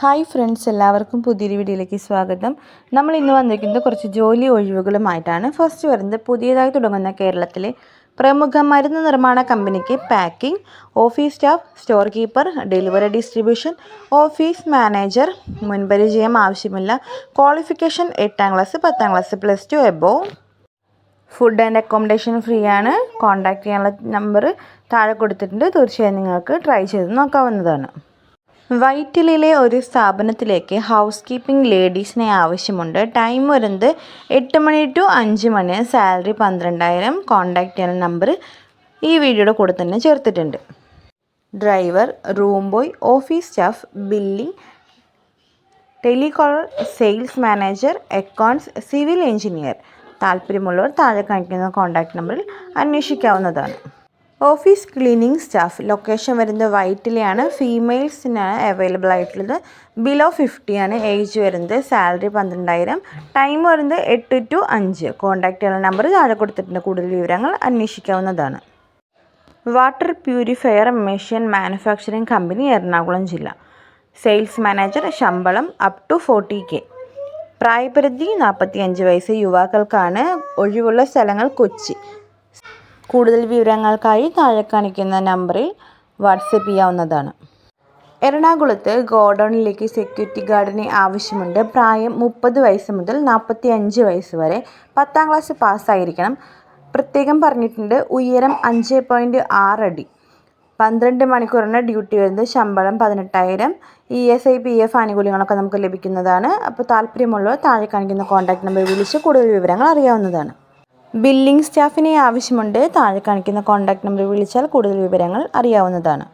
Hi friends എല്ലാവർക്കും പുതിയൊരു വീഡിയോയിലേക്ക് സ്വാഗതം. നമ്മൾ ഇന്ന് വന്നിരിക്കുന്നത് കുറച്ച് ജോലി ഒഴിവുകളുമായിട്ടാണ്. ഫസ്റ്റ് വരുന്നത് പുതിയതായി തുടങ്ങുന്ന കേരളത്തിലെ പ്രമുഖ മരുന്ന് നിർമ്മാണ കമ്പനിക്ക് packing office staff store keeper delivery distribution office manager മുൻപരിചയം ആവശ്യമില്ല ക്വാളിഫിക്കേഷൻ എട്ടാം ക്ലാസ് പത്താം class plus two above food and accommodation free ആണ്. കോൺടാക്ട് ചെയ്യാനുള്ള നമ്പർ താഴെ കൊടുത്തിട്ടുണ്ട്. തീർച്ചയായും നിങ്ങൾക്ക് ട്രൈ ചെയ്ത് നോക്കാവുന്നതാണ്. വൈറ്റിലിലെ ഒരു സ്ഥാപനത്തിലേക്ക് ഹൗസ് കീപ്പിംഗ് ലേഡീസിനെ ആവശ്യമുണ്ട്. ടൈം വരുന്നത് എട്ട് മണി ടു അഞ്ച് മണി. സാലറി പന്ത്രണ്ടായിരം. കോണ്ടാക്ട് ചെയ്യുന്ന നമ്പർ ഈ വീഡിയോയുടെ കൂടെ തന്നെ ചേർത്തിട്ടുണ്ട്. Driver room boy office staff billing telecaller sales manager accounts civil engineer. താല്പര്യമുള്ളവർ താഴെ കാണിക്കുന്ന കോണ്ടാക്ട് നമ്പറിൽ അന്വേഷിക്കാവുന്നതാണ്. Office cleaning staff. ലൊക്കേഷൻ വരുന്നത് വൈറ്റിലെയാണ്. ഫീമെയിൽസിനാണ് അവൈലബിൾ ആയിട്ടുള്ളത്. ബിലോ ഫിഫ്റ്റി ആണ് ഏജ് വരുന്നത്. സാലറി പന്ത്രണ്ടായിരം. ടൈം വരുന്നത് എട്ട് ടു അഞ്ച്. കോൺടാക്റ്റ് ചെയ്യുന്ന നമ്പർ താഴെ കൊടുത്തിട്ടുണ്ട്. കൂടുതൽ വിവരങ്ങൾ അന്വേഷിക്കാവുന്നതാണ്. Water purifier machine manufacturing company Ernakulam ജില്ല. സെയിൽസ് മാനേജർ ശമ്പളം അപ് ടു ഫോർട്ടി കെ. പ്രായപരിധി നാൽപ്പത്തി അഞ്ച് വയസ്സ്. യുവാക്കൾക്കാണ് ഒഴിവുള്ള സ്ഥലങ്ങൾ കൊച്ചി. കൂടുതൽ വിവരങ്ങൾക്കായി താഴെ കാണിക്കുന്ന നമ്പറിൽ വാട്സപ്പ് ചെയ്യാവുന്നതാണ്. എറണാകുളത്ത് ഗോഡൗണിലേക്ക് സെക്യൂരിറ്റി ഗാർഡിനെ ആവശ്യമുണ്ട്. പ്രായം മുപ്പത് വയസ്സ് മുതൽ നാൽപ്പത്തി അഞ്ച് വയസ്സ് വരെ പത്താം ക്ലാസ് പാസ്സായിരിക്കണം. പ്രത്യേകം പറഞ്ഞിട്ടുണ്ട് ഉയരം അഞ്ച് പോയിന്റ് ആറ് അടി. പന്ത്രണ്ട് മണിക്കൂറിന് ഡ്യൂട്ടി വരുന്നത്. ശമ്പളം പതിനെട്ടായിരം. E S I P F ആനുകൂല്യങ്ങളൊക്കെ നമുക്ക് ലഭിക്കുന്നതാണ്. അപ്പോൾ താല്പര്യമുള്ളവർ താഴെ കാണിക്കുന്ന കോൺടാക്റ്റ് നമ്പർ വിളിച്ച് കൂടുതൽ വിവരങ്ങൾ അറിയാവുന്നതാണ്. ബില്ലിംഗ് സ്റ്റാഫിനെ ആവശ്യമുണ്ട് താഴെ കാണിക്കുന്ന കോൺടാക്ട് നമ്പർ വിളിച്ചാൽ കൂടുതൽ വിവരങ്ങൾ അറിയാവുന്നതാണ്.